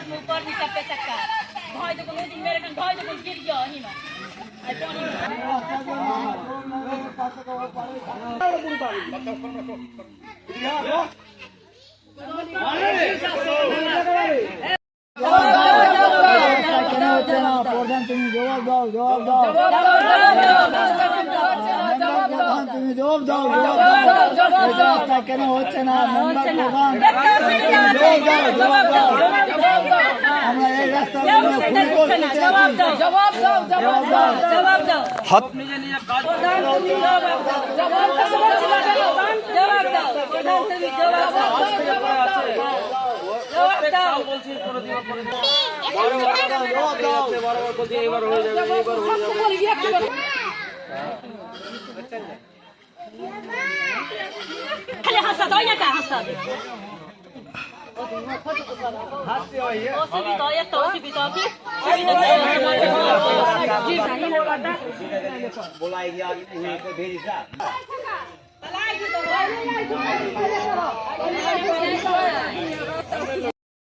मुंह पर नहीं चपे सकता भाई तो कोई दिन मेरे kan भाई तो कोई गिर गया नहीं मैं आई पानी কেন হচ্ছে না প্রধান তুমি জবাব দাও জবাব দাও প্রধান তুমি জবাব দাও জবাব দাও এই রাস্তা কেন হচ্ছে না মেম্বার প্রধান জবাব দাও জবাব দাও এবার হয়ে যাবে খালি হাসা তাই না হাসা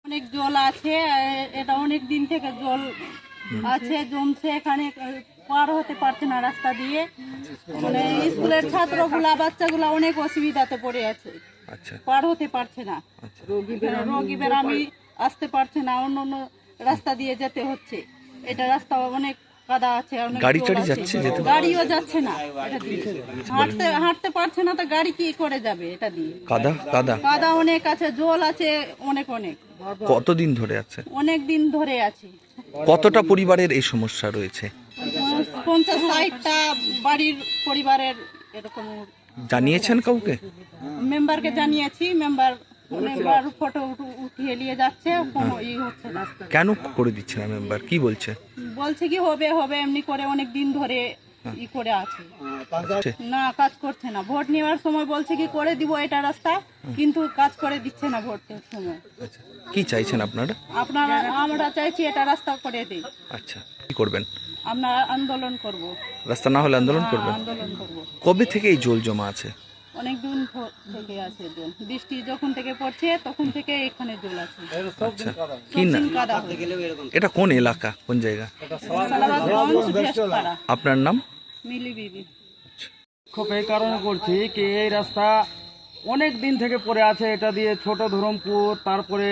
অনেক জল আছে, এটা অনেক দিন থেকে জল আছে, জমছে এখানে, পার হতে পারছে না রাস্তা দিয়ে। মানে স্কুলের ছাত্রগুলা, বাচ্চাগুলা অনেক অসুবিধাতে পড়ে আছে। পার হতে পারছে না। রোগী বেরামি আসতে পারছে না অন্য অন্য রাস্তা দিয়ে যেতে হচ্ছে। এটা রাস্তা অনেক কাদা আছে গাড়ি টাড়ি যাচ্ছে গাড়িও যাচ্ছে না। এটা দিয়ে। হাঁটতে হাঁটতে পারছে না তো গাড়ি কি করে যাবে এটা দিয়ে? কাদা কাদা। কাদা অনেক আছে জল আছে অনেক অনেক। কতদিন ধরে আছে? অনেক দিন ধরে আছে। কতটা পরিবারের এই সমস্যা রয়েছে? পঞ্চাশ ষাটটা বাড়ির পরিবারের এরকম জানিয়েছেন কাউকে? মেম্বারকে জানিয়েছি মেম্বার মেম্বার ফটো উঠিয়ে নিয়ে যাচ্ছে কোনো ই হচ্ছে না। কেন করে দিচ্ছে না মেম্বার? কি বলছে? বলছে কি হবে হবে এমনি করে অনেক দিন ধরে ই করে আছে। আচ্ছা, না কাজ করছে না। ভোট নেওয়ার সময় বলছে কি করে দিব এটা রাস্তা কিন্তু কাজ করে দিচ্ছে না ভোটের সময়। আচ্ছা। কি চাইছেন আপনারা? আপনারা আমরা চাইছি এটা রাস্তা করে দিই। আচ্ছা। কি করবেন? আমরা আন্দোলন করব। রাস্তা না হলে আন্দোলন করবেন? আন্দোলন করব। কবে থেকে এই জল জমা আছে? অনেক দিন থেকে আছে জল। বৃষ্টি যখন থেকে পড়ছে তখন থেকে এখানে জল আছে। আচ্ছা। কি না। এটা কোন এলাকা? কোন জায়গা? আপনার নাম? মিলি বিবি। খুব এই কারণে করছি কি এই রাস্তা অনেক দিন থেকে পড়ে আছে। এটা দিয়ে ছোট ধরমপুর তারপরে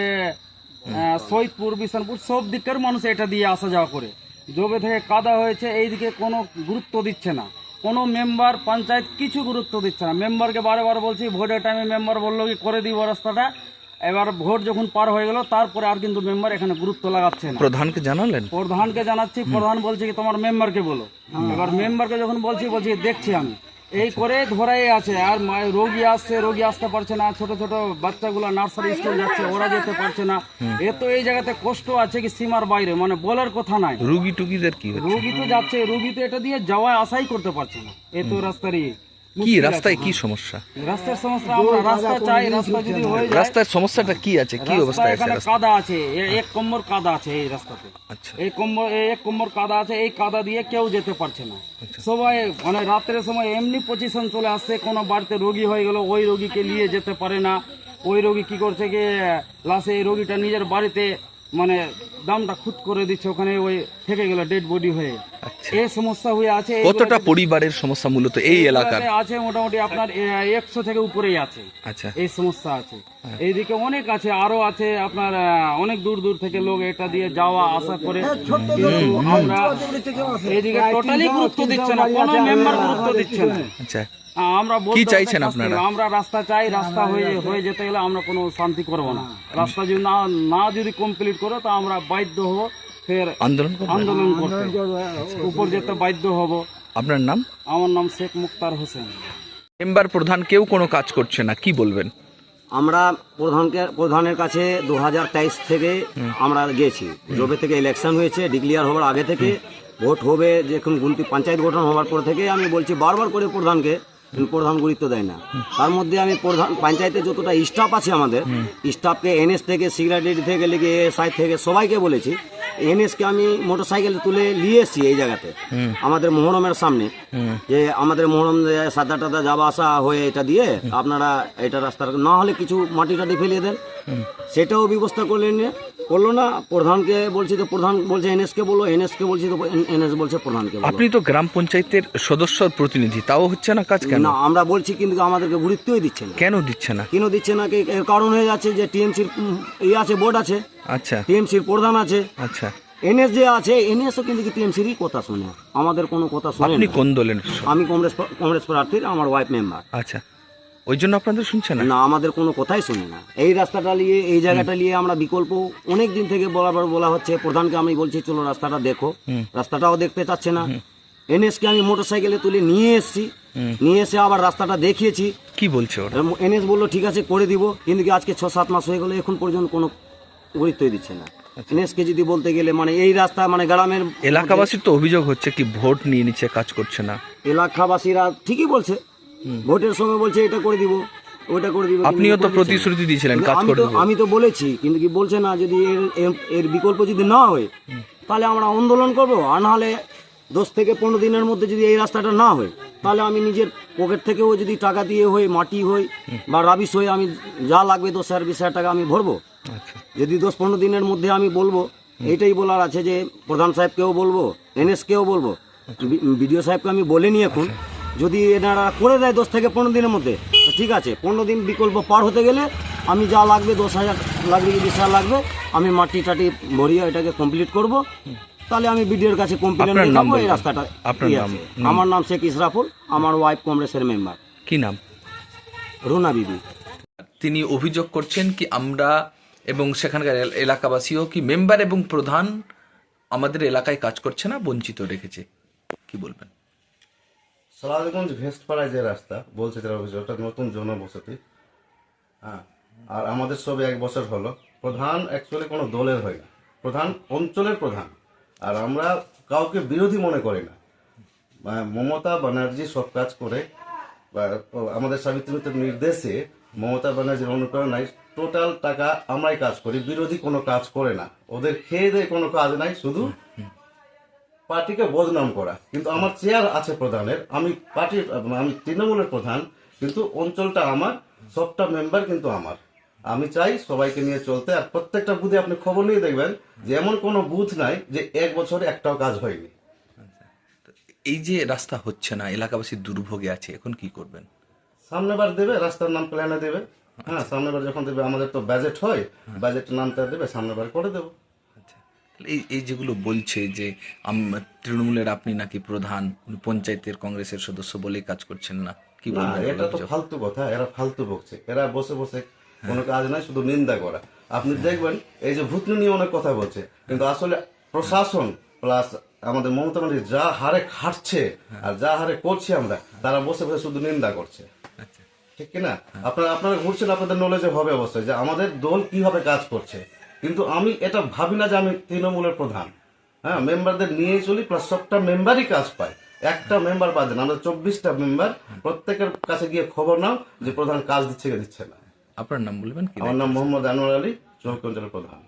আহ, সৈয়দপুর বিশানপুর সব দিকের মানুষ এটা দিয়ে আসা যাওয়া করে। জবে থেকে কাদা হয়েছে এইদিকে কোনো গুরুত্ব দিচ্ছে না। কোনো মেম্বার পঞ্চায়েত কিছু গুরুত্ব দিচ্ছে না। মেম্বারকে বারে বার বলছি ভোটের টাইমে মেম্বার বলল কি করে দিব রাস্তাটা। এবার ভোট যখন পার হয়ে গেল তারপরে আর কিন্তু মেম্বার এখানে গুরুত্ব লাগাচ্ছে না। প্রধানকে জানালেন? প্রধানকে জানাচ্ছি প্রধান বলছে কি তোমার মেম্বারকে বলো। এবার মেম্বারকে যখন বলছি বলছি দেখছি আমি। এই করে ধরাই আছে। আর রোগী আসছে রোগী আসতে পারছে না ছোট ছোট বাচ্চাগুলো নার্সারি স্কুল যাচ্ছে ওরা যেতে পারছে না। এ তো এই জায়গাতে কষ্ট আছে কি সীমার বাইরে মানে বলার কথা নাই। রুগী টুগীদের কি রোগী তো যাচ্ছে রোগী তো এটা দিয়ে যাওয়া আসাই করতে পারছে না। এ তো রাস্তার ইয়ে। কি রাস্তায় কি সমস্যা? রাস্তার সমস্যা আমরা রাস্তা চাই রাস্তা যদি হয়ে যায় রাস্তার সমস্যাটা কি আছে? কি রাস্তা অবস্থায় আছে রাস্তা কাদা আছে এক কম্বর কাদা আছে এই রাস্তাতে। আচ্ছা। এই কম্বর এক কম্বর কাদা আছে এই কাদা দিয়ে কেউ যেতে পারছে না। সবাই মানে রাত্রের সময় এমনি পজিশন চলে আসছে কোনো বাড়িতে রোগী হয়ে গেল ওই রোগীকে নিয়ে যেতে পারে না। ওই রোগী কি করছে গিয়ে লাস্টে এই রোগীটা নিজের বাড়িতে মানে দামটা খুদ করে দিচ্ছে ওখানে ওই থেকে গেল ডেড বডি হয়ে। আচ্ছা। এই সমস্যা হয়ে আছে কতটা পরিবারের সমস্যা মূলত এই এলাকার? আছে মোটামুটি আপনার একশো থেকে উপরেই আছে। আচ্ছা। এই সমস্যা আছে। এইদিকে অনেক আছে আরও আছে আপনার অনেক দূর দূর থেকে লোক এটা দিয়ে যাওয়া আসা করে। আমরা এইদিকে টোটালি গুরুত্ব দিচ্ছে না কোনো মেম্বার গুরুত্ব দিচ্ছে না। আচ্ছা। আমরা কি চাইছেন আপনারা? আমরা রাস্তা চাই রাস্তা হয়ে হয়ে যেতে গেলে আমরা কোনো শান্তি করব না। রাস্তা যদি না না যদি কমপ্লিট করো তো আমরা বাধ্য হব। ফের আন্দোলন? আন্দোলন করতে। উপর যেতে বাধ্য হব। আপনার নাম? আমার নাম শেখ মুক্তার হোসেন। মেম্বার প্রধান কেউ কোনো কাজ করছে না কি বলবেন? আমরা প্রধানকে প্রধানের কাছে দু হাজার তেইশ থেকে আমরা গেছি যবে থেকে ইলেকশন হয়েছে ডিক্লিয়ার হওয়ার আগে থেকে। ভোট হবে যখন গুনতি পঞ্চায়েত গঠন হওয়ার পর থেকে আমি বলছি বারবার করে প্রধানকে কিন্তু প্রধান গুরুত্ব দেয় না। তার মধ্যে আমি প্রধান পঞ্চায়েতে যতটা স্টাফ আছে আমাদের স্টাফকে এনএস থেকে সিগারেটি থেকে লেগে এসআই থেকে সবাইকে বলেছি এনএসকে আমি মোটর সাইকেল তুলে নিয়ে এসেছি এই জায়গাতে। আমাদের মোহরমের সামনে। যে আমাদের মোহরম সাদা টাদা যাওয়া আসা হয়ে এটা দিয়ে আপনারা এটা রাস্তার না হলে কিছু মাটি টাটি ফেলিয়ে দেন। সেটাও ব্যবস্থা করলেন করল না প্রধানকে বলছি তো প্রধান বলছে এনএসকে বলো এনএসকে বলছি তো এনএস বলছে প্রধানকে আপনি তো গ্রাম পঞ্চায়েতের সদস্য প্রতিনিধি তাও হচ্ছে না কাজ কেন? না আমরা বলছি কিন্তু আমাদেরকে গুরুত্বই দিচ্ছে না। কেন দিচ্ছে না? কেন দিচ্ছে না? কি- এর কারণ হয়ে যাচ্ছে যে টিএমসির ইয়ে আছে বোর্ড আছে। আচ্ছা। টিএমসির প্রধান আছে। আচ্ছা। এনএস যে আছে এনএসও কিন্তু টিএমসিরই কথা শোনে? আমাদের কোনো কথা শোনে আপনি কোন দলের? আমি কংগ্রেস কংগ্রেস প্রার্থীর আমার ওয়াইফ মেম্বার। আচ্ছা। ওই জন্য আপনাদের শুনছে না? না আমাদের কোনো কথাই শুনে না। এই রাস্তাটা নিয়ে এই জায়গাটা নিয়ে আমরা বিকল্প অনেক দিন থেকে বরাবর বলা হচ্ছে প্রধানকে আমি বলছি চলো রাস্তাটা দেখো। রাস্তাটাও দেখতে চাচ্ছে না। এনএসকে আমি মোটর সাইকেলে তুলে নিয়ে এসেছি। নিয়ে এসে আবার রাস্তাটা দেখিয়েছি। কি বলছে ওরা? এনএস বলল ঠিক আছে করে দিব। কিন্তু কি আজকে ছ সাত মাস হয়ে গেলো এখন পর্যন্ত কোনো গুরুত্বই দিচ্ছে না। এনএসকে যদি বলতে গেলে মানে এই রাস্তা মানে গ্রামের এলাকাবাসীর তো অভিযোগ হচ্ছে কি ভোট নিয়ে নিচ্ছে কাজ করছে না। এলাকাবাসীরা ঠিকই বলছে ভোটের সময় বলছে এটা করে দিব ওটা করে দিব আপনিও তো। প্রতিশ্রুতি দিয়েছিলেন কাজ আমি করে তো আমি তো বলেছি কিন্তু কি বলছে না যদি এর এর- বিকল্প যদি না হয় তাহলে আমরা আন্দোলন করব আর নাহলে দশ থেকে পনেরো দিনের মধ্যে যদি এই রাস্তাটা না হয় তাহলে আমি নিজের পকেট থেকেও যদি টাকা দিয়ে হই মাটি হই বা রাবিশ হয়ে আমি যা লাগবে দশ হাজার বিশ হাজার টাকা আমি ভরবো। আচ্ছা। যদি দশ পনেরো দিনের মধ্যে আমি বলব এইটাই বলার আছে যে প্রধান সাহেবকেও বলব এনএসকেও বলব বিডিও সাহেবকে আমি বলিনি এখন যদি এনারা করে দেয় দশ থেকে পনেরো দিনের মধ্যে তো ঠিক আছে পনেরো দিন বিকল্প পার হতে গেলে আমি যা লাগবে দশ হাজার লাগবে কি বিশ হাজার লাগবে আমি মাটি টাটি ভরিয়ে এটাকে কমপ্লিট করব। তাহলে আমি বিডিওর কাছে কমপ্লেন নাম এই রাস্তাটা আপনার নাম, আছে। আমার নাম শেখ ইসরাফুল আমার ওয়াইফ কংগ্রেসের মেম্বার কি নাম? রুনা বিবি। তিনি অভিযোগ করছেন কি আমরা এবং সেখানকার এলাকাবাসীও কি মেম্বার এবং প্রধান আমাদের এলাকায় কাজ করছে না বঞ্চিত রেখেছে? কি বলবেন? সালাদগঞ্জ ভেস্টপাড়ায় যে রাস্তা, বলছে অভিযোগ ওটা নতুন জনবসতি। হ্যাঁ আর আমাদের সবে এক বছর হলো। প্রধান অ্যাকচুয়ালি কোনো দলের হয় না। প্রধান অঞ্চলের প্রধান। আর আমরা কাউকে বিরোধী মনে করি না। মমতা ব্যানার্জি সব কাজ করে, বা আমাদের সাবিত্রী মিত্রের নির্দেশে মমতা ব্যানার্জির অনুপ্রেরণায় টোটাল টাকা আমরাই কাজ করি, বিরোধী কোনো কাজ করে না। ওদের খেয়ে দেয় কোনো কাজ নাই, শুধু পার্টিকে বদনাম করা। কিন্তু আমার চেয়ার আছে প্রধানের আমি পার্টির আমি তৃণমূলের প্রধান কিন্তু অঞ্চলটা আমার সবটা মেম্বার কিন্তু আমার। আমি চাই সবাইকে নিয়ে চলতে আর প্রত্যেকটা বুথে আপনি খবর নিয়ে দেখবেন যে এমন কোনো বুথ নাই যে এক বছরে একটাও কাজ হয়নি। এই যে রাস্তা হচ্ছে না এলাকাবাসী দুর্ভোগে আছে এখন কি করবেন? সামনেবার দেবে রাস্তার নাম প্ল্যানে দেবে। হ্যাঁ সামনেবার যখন দেবে আমাদের তো বাজেট হয় বাজেটের নামটা দেবে সামনেবার করে দেবো। আচ্ছা এই এই যেগুলো বলছে যে তৃণমূলের আপনি নাকি প্রধান পঞ্চায়েতের কংগ্রেসের সদস্য বলেই কাজ করছেন না। কি বলবেন এটা তো ফালতু কথা এরা ফালতু বকছে এরা বসে বসে কোনো কাজ নাই শুধু নিন্দা করা। আপনি দেখবেন এই যে ভূতনি নিয়ে অনেক কথা বলছে কিন্তু আসলে প্রশাসন প্লাস আমাদের মমতা ব্যানার্জি যা হারে খাটছে আর যা হারে করছি আমরা তারা বসে বসে শুধু নিন্দা করছে। ঠিক কিনা? আপনারা আপনারা ঘুরছেন আপনাদের নলেজে হবে অবশ্যই যে আমাদের দল কীভাবে কাজ করছে। কিন্তু আমি এটা ভাবি না যে আমি তৃণমূলের প্রধান। হ্যাঁ মেম্বারদের নিয়ে চলি প্লাস সবটা মেম্বারই কাজ পায়। একটা মেম্বার বাদে না আমরা চব্বিশটা মেম্বার প্রত্যেকের কাছে গিয়ে খবর নাও যে প্রধান কাজ দিচ্ছে কি দিচ্ছে না। আপনার নাম বলবেন কি? আমার নাম মোহাম্মদ আনোয়ার আলী চৌকি অঞ্চলের প্রধান।